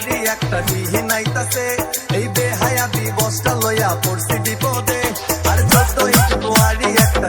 বাড়ি একটা বিহি নাইতাছে। এই বেহায়া দিবসটা লইয়া পড়ছি বিপদে। আর যত একটু একটা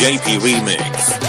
JP Remix.